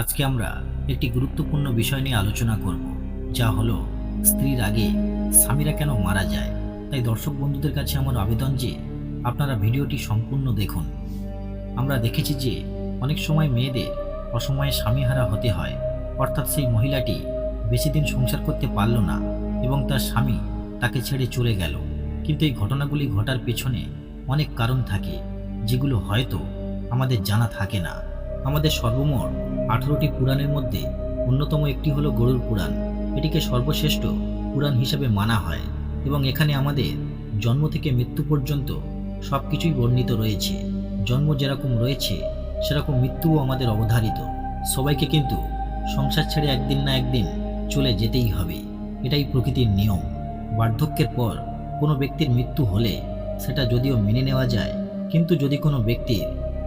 আজকে আমরা একটি গুরুত্বপূর্ণ বিষয় নিয়ে আলোচনা করব, যা হলো স্ত্রীর আগে স্বামীরা কেন মারা যায়। তাই দর্শক বন্ধুদের কাছে আমার আবেদন যে আপনারা ভিডিওটি সম্পূর্ণ দেখুন। আমরা দেখেছি যে অনেক সময় মেয়েদের অসময়ে স্বামীহারা হতে হয়, অর্থাৎ সেই মহিলাটি বেশি দিন সংসার করতে পারল না এবং তার স্বামী তাকে ছেড়ে চলে গেল। কিন্তু এই ঘটনাগুলি ঘটার পেছনে অনেক কারণ থাকে, যেগুলো হয়তো আমাদের জানা থাকে না। আমাদের সর্বমোট আঠারোটি পুরাণের মধ্যে অন্যতম একটি হলো গরুর পুরাণ। এটিকে সর্বশ্রেষ্ঠ পুরাণ হিসেবে মানা হয় এবং এখানে আমাদের জন্ম থেকে মৃত্যু পর্যন্ত সব কিছুই বর্ণিত রয়েছে। জন্ম যেরকম রয়েছে, সেরকম মৃত্যুও আমাদের অবধারিত। সবাইকে কিন্তু সংসার ছেড়ে একদিন না একদিন চলে যেতেই হবে। এটাই প্রকৃতির নিয়ম। বার্ধক্যের পর কোনো ব্যক্তির মৃত্যু হলে সেটা যদিও মেনে নেওয়া যায়, কিন্তু যদি কোনো ব্যক্তির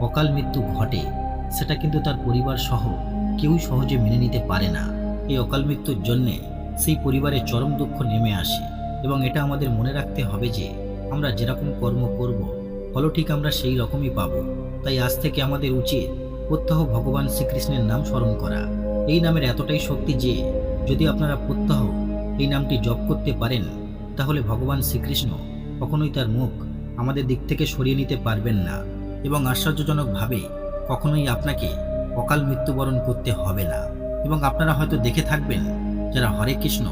অকাল মৃত্যু ঘটে সেটা কিন্তু তার পরিবার সহ কেউই সহজে মেনে নিতে পারে না। এই অকাল মৃত্যুর জন্যে সেই পরিবারে চরম দুঃখ নেমে আসে এবং এটা আমাদের মনে রাখতে হবে যে আমরা যেরকম কর্ম করব ফল ঠিক আমরা সেই রকমই পাব। তাই আজ থেকে আমাদের উচিত প্রত্যহ ভগবান শ্রীকৃষ্ণের নাম স্মরণ করা। এই নামের এতটাই শক্তি যে যদি আপনারা প্রত্যহ এই নামটি জপ করতে পারেন, তাহলে ভগবান শ্রীকৃষ্ণ কখনোই তার মুখ আমাদের দিক থেকে সরিয়ে নিতে পারবেন না এবং আশ্চর্যজনকভাবে কখনোই আপনাকে অকাল মৃত্যুবরণ করতে হবে না। এবং আপনারা হয়তো দেখে থাকবেন, যারা হরে কৃষ্ণ,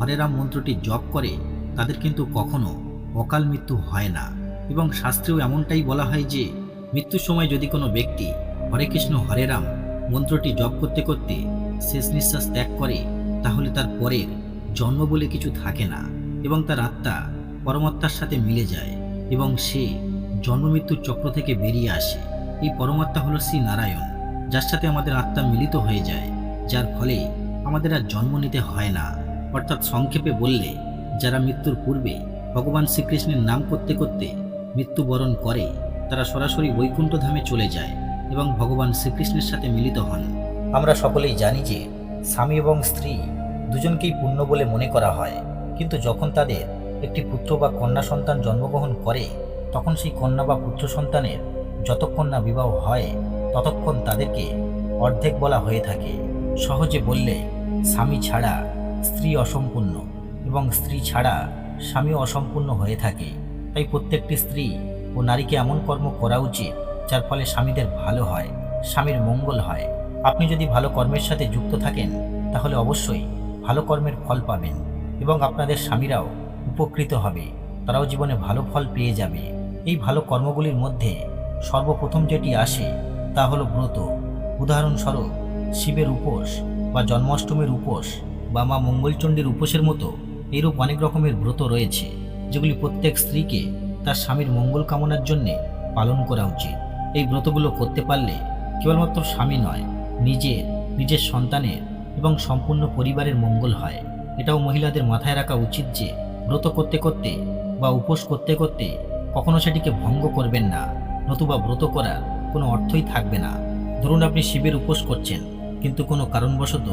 হরে রাম মন্ত্রটি জপ করে, তাদের কিন্তু কখনো অকাল মৃত্যু হয় না। এবং শাস্ত্রেও এমনটাই বলা হয় যে, মৃত্যুর সময় যদি কোনো ব্যক্তি হরে কৃষ্ণ, হরে রাম মন্ত্রটি জপ করতে করতে শেষ নিঃশ্বাস ত্যাগ করে, তাহলে তার পরের জন্ম বলে কিছু থাকে না এবং তার আত্মা পরমাত্মার সাথে মিলে যায় এবং সে জন্ম মৃত্যুর চক্র থেকে বেরিয়ে আসে। এই পরমাত্মা হলো শ্রী নারায়ণ যার সাথে আমাদের আত্মা মিলিত হয়ে যায়, যার ফলে আমাদের আর জন্ম নিতে হয় না। অর্থাৎ সংক্ষেপে বললে, যারা মৃত্যুর পূর্বে ভগবান শ্রীকৃষ্ণের নাম করতে করতে মৃত্যুবরণ করে, তারা সরাসরি বৈকুণ্ঠ ধামে চলে যায় এবং ভগবান শ্রীকৃষ্ণের সাথে মিলিত হন। আমরা সকলেই জানি যে স্বামী এবং স্ত্রী দুজনকেই পুণ্য বলে মনে করা হয়, কিন্তু যখন তাদের একটি পুত্র বা কন্যা সন্তান জন্মগ্রহণ করে, তখন সেই কন্যা বা পুত্র সন্তানের যতক্ষণ না বিবাহ হয়, ততক্ষণ তাদেরকে অর্ধেক বলা হয়ে থাকে। সহজে বললে, স্বামী ছাড়া স্ত্রী অসম্পূর্ণ এবং স্ত্রী ছাড়া স্বামী অসম্পূর্ণ হয়ে থাকে। তাই প্রত্যেকটি স্ত্রী ও নারীকে এমন কর্ম করা উচিত, যার ফলে স্বামীদের ভালো হয়, স্বামীর মঙ্গল হয়। আপনি যদি ভালো কর্মের সাথে যুক্ত থাকেন, তাহলে অবশ্যই ভালো কর্মের ফল পাবেন এবং আপনাদের স্বামীরাও উপকৃত হবে। তারাও জীবনে ভালো ফল পেয়ে যাবে। এই ভালো কর্মগুলির মধ্যে সর্বপ্রথম যেটি আসে তা হলো ব্রত। উদাহরণস্বরূপ, শিবের উপোস বা জন্মাষ্টমীর উপোস বা মা মঙ্গলচণ্ডীর উপোসের মতো এরূপ অনেক রকমের ব্রত রয়েছে, যেগুলি প্রত্যেক স্ত্রীকে তার স্বামীর মঙ্গল কামনার জন্যে পালন করা উচিত। এই ব্রতগুলো করতে পারলে কেবলমাত্র স্বামী নয় নিজের নিজের সন্তানের এবং সম্পূর্ণ পরিবারের মঙ্গল হয়। এটাও মহিলাদের মাথায় রাখা উচিত যে ব্রত করতে করতে বা উপোস করতে করতে কখনো সেটিকে ভঙ্গ করবেন না। নতুবা ব্রত করার কোনো অর্থই থাকবে না। ধরুন আপনি শিবের উপোস করছেন, কিন্তু কোনো কারণবশত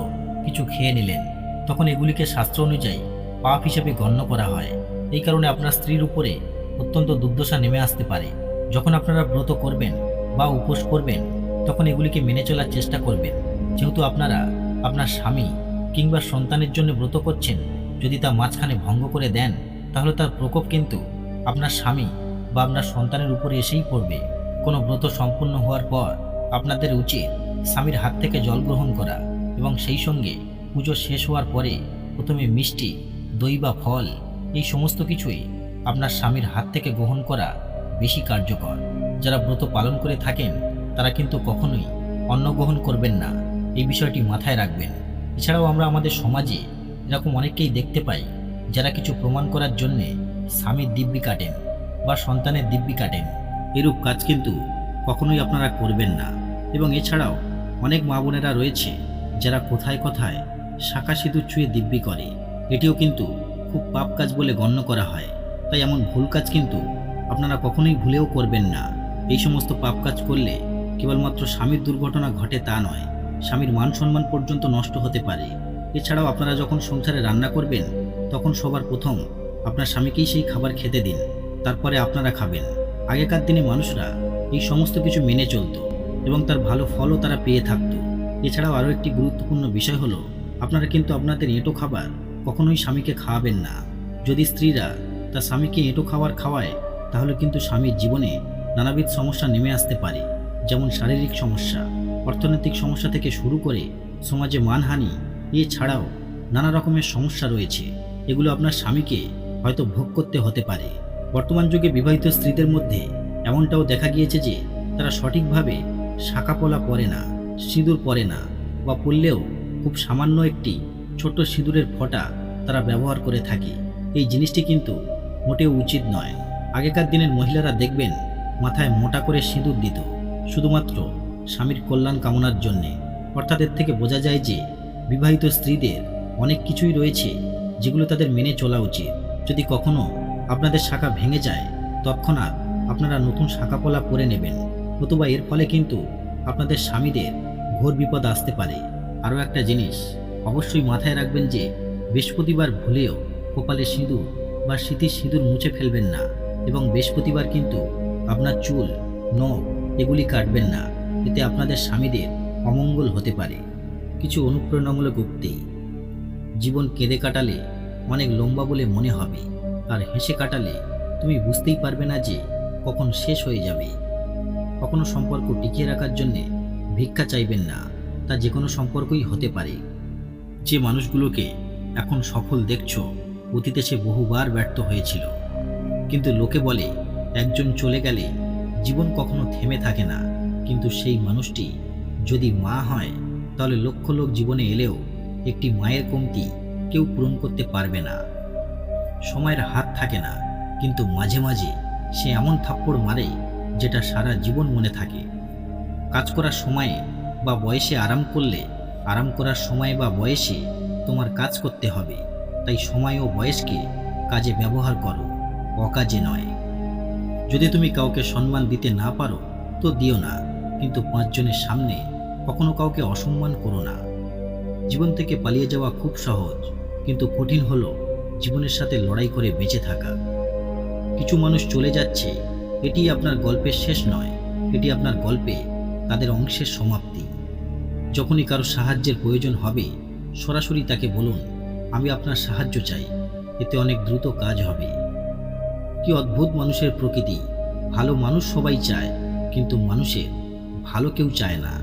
কিছু খেয়ে নিলেন। তখন এগুলিকে শাস্ত্র অনুযায়ী পাপ হিসেবে গণ্য করা হয়। এই কারণে আপনার স্ত্রীর উপরে অত্যন্ত দুর্দশা নেমে আসতে পারে। যখন আপনারা ব্রত করবেন বা উপোস করবেন, তখন এগুলিকে মেনে চলার চেষ্টা করবেন। যেহেতু আপনারা আপনার স্বামী কিংবা সন্তানের জন্য ব্রত করছেন, যদি তা মাঝখানে ভঙ্গ করে দেন, তাহলে তার প্রকোপ কিন্তু আপনার স্বামী বা আপনার সন্তানের উপরে এসেই পড়বে। কোনো ব্রত সম্পূর্ণ হওয়ার পর আপনাদের উচিত স্বামীর হাত থেকে জল গ্রহণ করা এবং সেই সঙ্গে পুজো শেষ হওয়ার পরে প্রথমে মিষ্টি, দই বা ফল এই সমস্ত কিছুই আপনার স্বামীর হাত থেকে গ্রহণ করা বেশি কার্যকর। যারা ব্রত পালন করে থাকেন, তারা কিন্তু কখনোই অন্ন গ্রহণ করবেন না। এই বিষয়টি মাথায় রাখবেন। এছাড়াও আমরা আমাদের সমাজে এরকম অনেককেই দেখতে পাই, যারা কিছু প্রমাণ করার জন্যে স্বামীর দিব্যি কাটেন। বা সন্তানের দিব্যি কাটেন এরূপ কাজ কিন্তু কখনোই আপনারা করবেন না। এবং এছাড়াও অনেক মা বোনেরা রয়েছে যারা কোথায় কোথায় শাখা সিঁদুর ছুঁয়ে দিব্যি করে। এটিও কিন্তু খুব পাপ কাজ বলে গণ্য করা হয়। তাই এমন ভুল কাজ কিন্তু আপনারা কখনোই ভুলেও করবেন না। এই সমস্ত পাপ কাজ করলে কেবলমাত্র স্বামীর দুর্ঘটনা ঘটে তা নয়, স্বামীর মান সম্মান পর্যন্ত নষ্ট হতে পারে। এছাড়াও আপনারা যখন সংসারে রান্না করবেন, তখন সবার প্রথম আপনার স্বামীকেই সেই খাবার খেতে দিন। তারপরে আপনারা খাবেন। আগেকার দিনে মানুষরা এই সমস্ত কিছু মেনে চলতো এবং তার ভালো ফলও তারা পেয়ে থাকতো। এছাড়াও আরও একটি গুরুত্বপূর্ণ বিষয় হলো, আপনারা কিন্তু আপনাদের এঁটো খাবার কখনোই স্বামীকে খাওয়াবেন না। যদি স্ত্রীরা তার স্বামীকে এঁটো খাবার খাওয়ায়, তাহলে কিন্তু স্বামীর জীবনে নানাবিধ সমস্যা নেমে আসতে পারে, যেমন শারীরিক সমস্যা, অর্থনৈতিক সমস্যা থেকে শুরু করে সমাজে মানহানি, এছাড়াও নানা রকমের সমস্যা রয়েছে। এগুলো আপনার স্বামীকে হয়তো ভোগ করতে হতে পারে। বর্তমান যুগে বিবাহিত স্ত্রীদের মধ্যে এমনটাও দেখা গিয়েছে যে তারা সঠিকভাবে শাঁকাপলা পরে না, সিঁদুর পরে না বা পরলেও খুব সামান্য একটি ছোট্ট সিঁদুরের ফোঁটা তারা ব্যবহার করে থাকে। এই জিনিসটি কিন্তু মোটেও উচিত নয়। আগেকার দিনের মহিলারা দেখবেন মাথায় মোটা করে সিঁদুর দিত, শুধুমাত্র স্বামীর কল্যাণ কামনার জন্যে। অর্থাৎ এর থেকে বোঝা যায় যে বিবাহিত স্ত্রীদের অনেক কিছুই রয়েছে যেগুলো তাদের মেনে চলা উচিত। যদি কখনো আপনাদের শাখা ভেঙে যায়, তৎক্ষণাৎ আপনারা নতুন শাখাপলা করে নেবেন। নতুবা এর ফলে কিন্তু আপনাদের স্বামীদের ঘোর বিপদ আসতে পারে। আরও একটা জিনিস, অবশ্যই মাথায় রাখবেন যে বৃহস্পতিবার ভুলেও কপালে সিঁদুর বা স্মৃতির সিঁদুর মুছে ফেলবেন না এবং বৃহস্পতিবার কিন্তু আপনার চুল, নখ এগুলি কাটবেন না। এতে আপনাদের স্বামীদের অমঙ্গল হতে পারে। কিছু অনুপ্রেরণামূলক উক্তি। জীবন কেঁদে কাটালে অনেক লম্বা বলে মনে হবে। আর হেসে কাটালে তুমি বুঝতেই পারবে না যে কখন শেষ হয়ে যাবে। কখনো সম্পর্ক টিকিয়ে রাখার জন্যে ভিক্ষা চাইবেন না, তা যে কোনো সম্পর্কই হতে পারে। যে মানুষগুলোকে এখন সফল দেখছ, অতীতে সে বহুবার ব্যর্থ হয়েছিল। কিন্তু লোকে বলে, একজন চলে গেলে জীবন কখনো থেমে থাকে না। কিন্তু সেই মানুষটি যদি মা হয়, তাহলে লক্ষ লোক জীবনে এলেও একটি মায়ের কমতি কেউ পূরণ করতে পারবে না। সময়ের হাত থাকে না, কিন্তু মাঝে মাঝে সে এমন থাপ্পড় মারে যেটা সারা জীবন মনে থাকে। কাজ করার সময়ে বা বয়সে আরাম করলে, আরাম করার সময় বা বয়সে তোমার কাজ করতে হবে। তাই সময় ও বয়সকে কাজে ব্যবহার করো, অকাজে নয়। যদি তুমি কাউকে সম্মান দিতে না পারো, তো দিও না, কিন্তু পাঁচজনের সামনে কখনো কাউকে অসম্মান করো না। জীবন থেকে পালিয়ে যাওয়া খুব সহজ, কিন্তু কঠিন হলো জীবনের সাথে লড়াই করে বেঁচে থাকা। কিছু মানুষ চলে যাচ্ছে, এটি আপনার গল্পের শেষ নয়, এটি আপনার গল্পে তাদের অংশের সমাপ্তি। যখনই কারও সাহায্যের প্রয়োজন হবে, সরাসরি তাকে বলুন, আমি আপনার সাহায্য চাই, এতে অনেক দ্রুত কাজ হবে। কি অদ্ভুত মানুষের প্রকৃতি। ভালো মানুষ সবাই চায়, কিন্তু মানুষের ভালো কেউ চায় না।